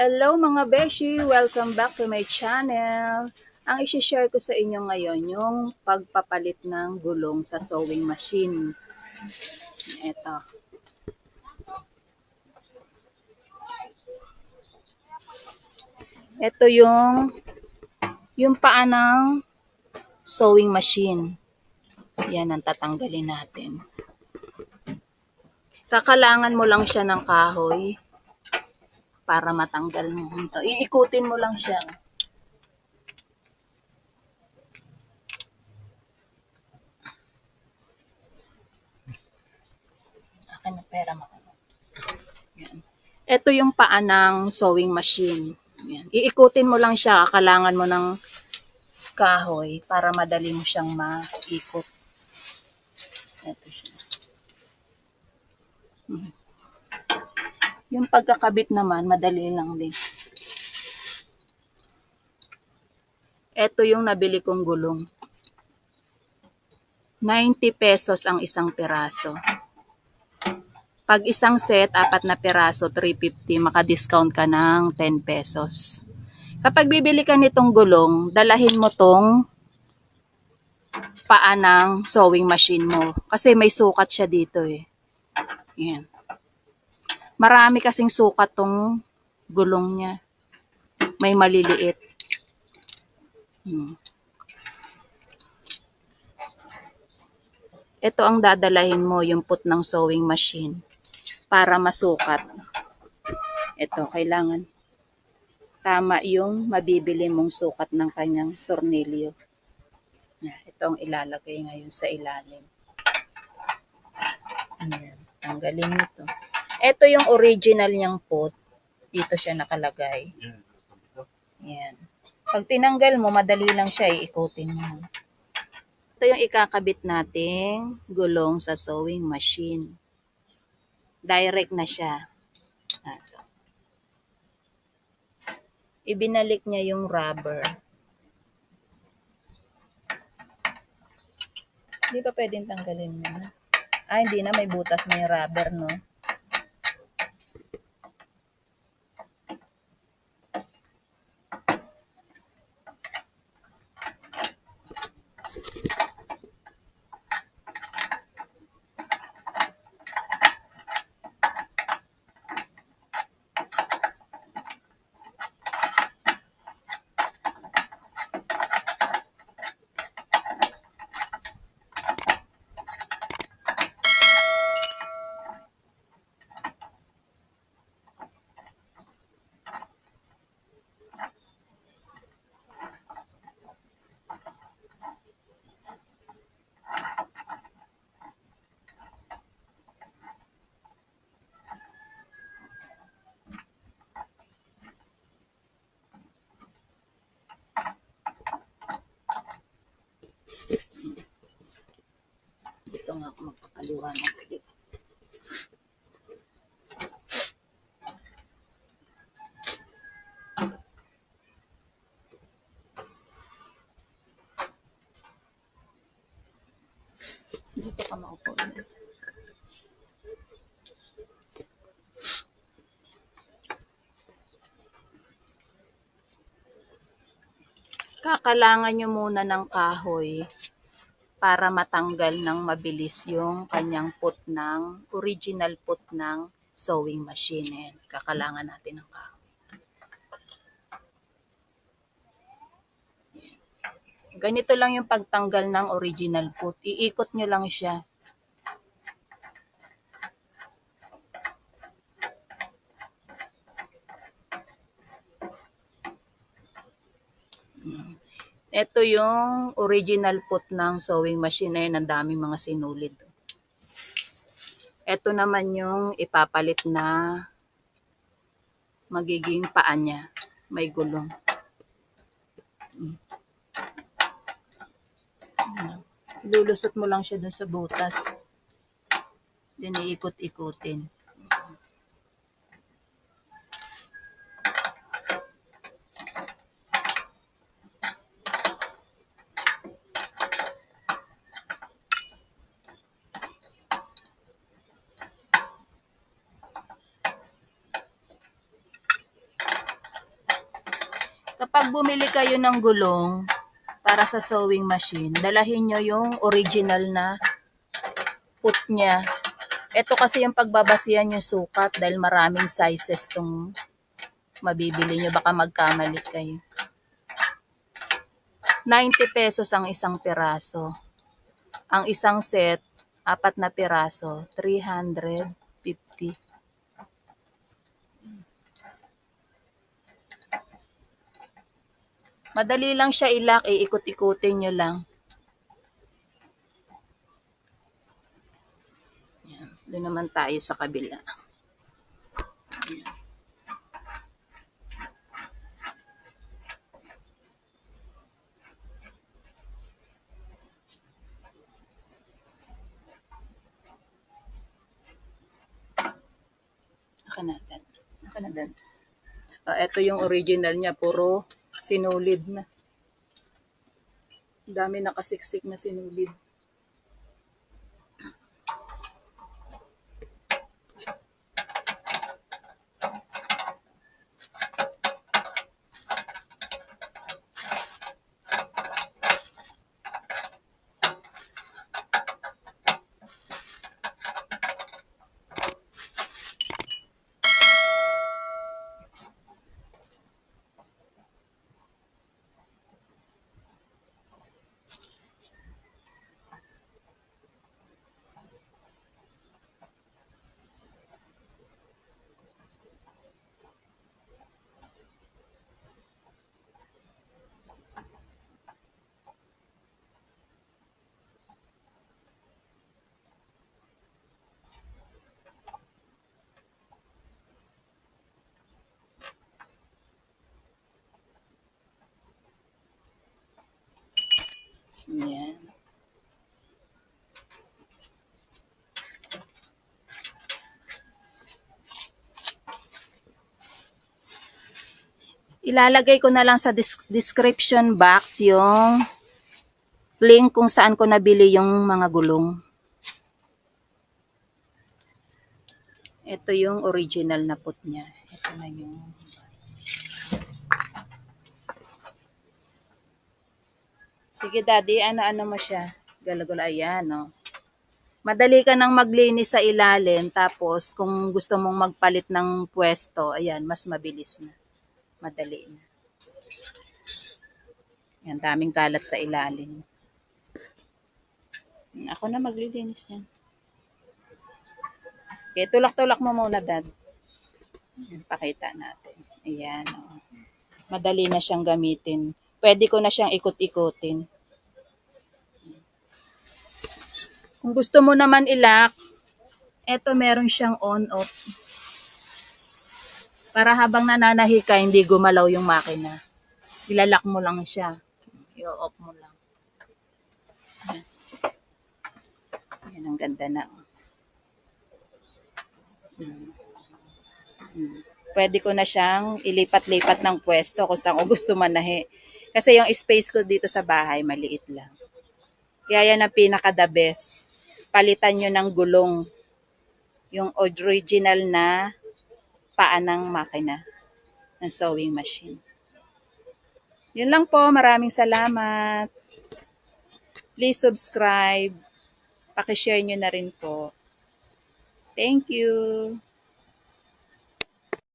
Hello mga beshi! Welcome back to my channel. Ang isi-share ko sa inyo ngayon yung pagpapalit ng gulong sa sewing machine. Ito. Ito yung yung paa ng sewing machine. Yan ang tatanggalin natin. Kakalangan mo lang siya ng kahoy para matanggal mo ito. Iikutin mo lang siya. Akin na pera mo. Yan. Ito yung paa ng sewing machine. Yan. Iikutin mo lang siya. Kailangan mo ng kahoy para madali mo siyang maikot. Ito siya. Hmm. Yung pagkakabit naman, madali lang din. Ito yung nabili kong gulong. 90 pesos ang isang piraso. Pag isang set, apat na piraso, 350, maka-discount ka ng 10 pesos. Kapag bibili ka nitong gulong, dalahin mo tong paa ng sewing machine mo. Kasi may sukat siya dito eh. Yan. Marami kasing sukat tong gulong niya. May maliliit. Hmm. Ito ang dadalahin mo, yung put ng sewing machine para masukat. Ito, kailangan tama yung mabibili mong sukat ng kanyang tornilyo. Ito ang ilalagay ngayon sa ilalim. Ayan, tanggalin ito. Ito yung original niyang pot. Dito siya nakalagay. Yan. Pag tinanggal mo, madali lang siya, iikutin mo. Ito yung ikakabit nating gulong sa sewing machine. Direct na siya. Ito. Ibinalik niya yung rubber. Hindi pa pwedeng tanggalin mo. Ah, hindi na. May butas, may rubber, no? Dito nga ako magpakaliwanag. Dito ka maupo. Kakalangan nyo muna ng kahoy para matanggal ng mabilis yung kanyang put ng original put ng sewing machine. Ayan, kakalangan natin ng kahoy. Ganito lang yung pagtanggal ng original put. Iikot nyo lang siya. Ito yung original put ng sewing machine na yun. Daming mga sinulid. Ito naman yung ipapalit na magiging paa niya. May gulong. Lulusot mo lang siya dun sa butas. Then iikot-ikutin. Kapag bumili kayo ng gulong para sa sewing machine, dalahin nyo yung original na put niya. Ito kasi yung pagbabasihan yung sukat dahil maraming sizes tong mabibili nyo. Baka magkamali kayo. 90 pesos ang isang piraso. Ang isang set, apat na piraso, 350. Madali lang siya ilak, iikot-ikutin nyo lang. Yan. Doon naman tayo sa kabila. Yan. Naka na, Dan. Naka na, Dan. Ah, ito yung original niya, puro sinulid na. Dami nakasiksik na sinulid. Yan. Ilalagay ko na lang sa description box yung link kung saan ko nabili yung mga gulong. Ito yung original na put niya. Ito na yung Sige daddy, ano-ano mo siya? Galagula, ayan, no? Madali ka nang maglinis sa ilalim, tapos kung gusto mong magpalit ng pwesto, ayan, mas mabilis na. Madali na. Yan, daming kalat sa ilalim. Ako na maglilinis yan. Okay, tulak-tulak mo muna, dad. Ayan, Pakita natin. Ayan, oh. Madali na siyang gamitin. Pwede ko na siyang ikot-ikutin. Kung gusto mo naman ilak, eto meron siyang on-off. Para habang nananahi ka, hindi gumalaw yung makina. Ilalak mo lang siya. I-off mo lang. Yan. Yan, ang ganda na. Hmm. Hmm. Pwede ko na siyang ilipat-lipat ng pwesto kung saan ko gusto manahi. Kasi yung space ko dito sa bahay, maliit lang. Kaya yan ang pinaka-the best. Palitan nyo ng gulong. Yung original na paa ng makina ng sewing machine. Yun lang po. Maraming salamat. Please subscribe. Pakishare nyo na rin po. Thank you.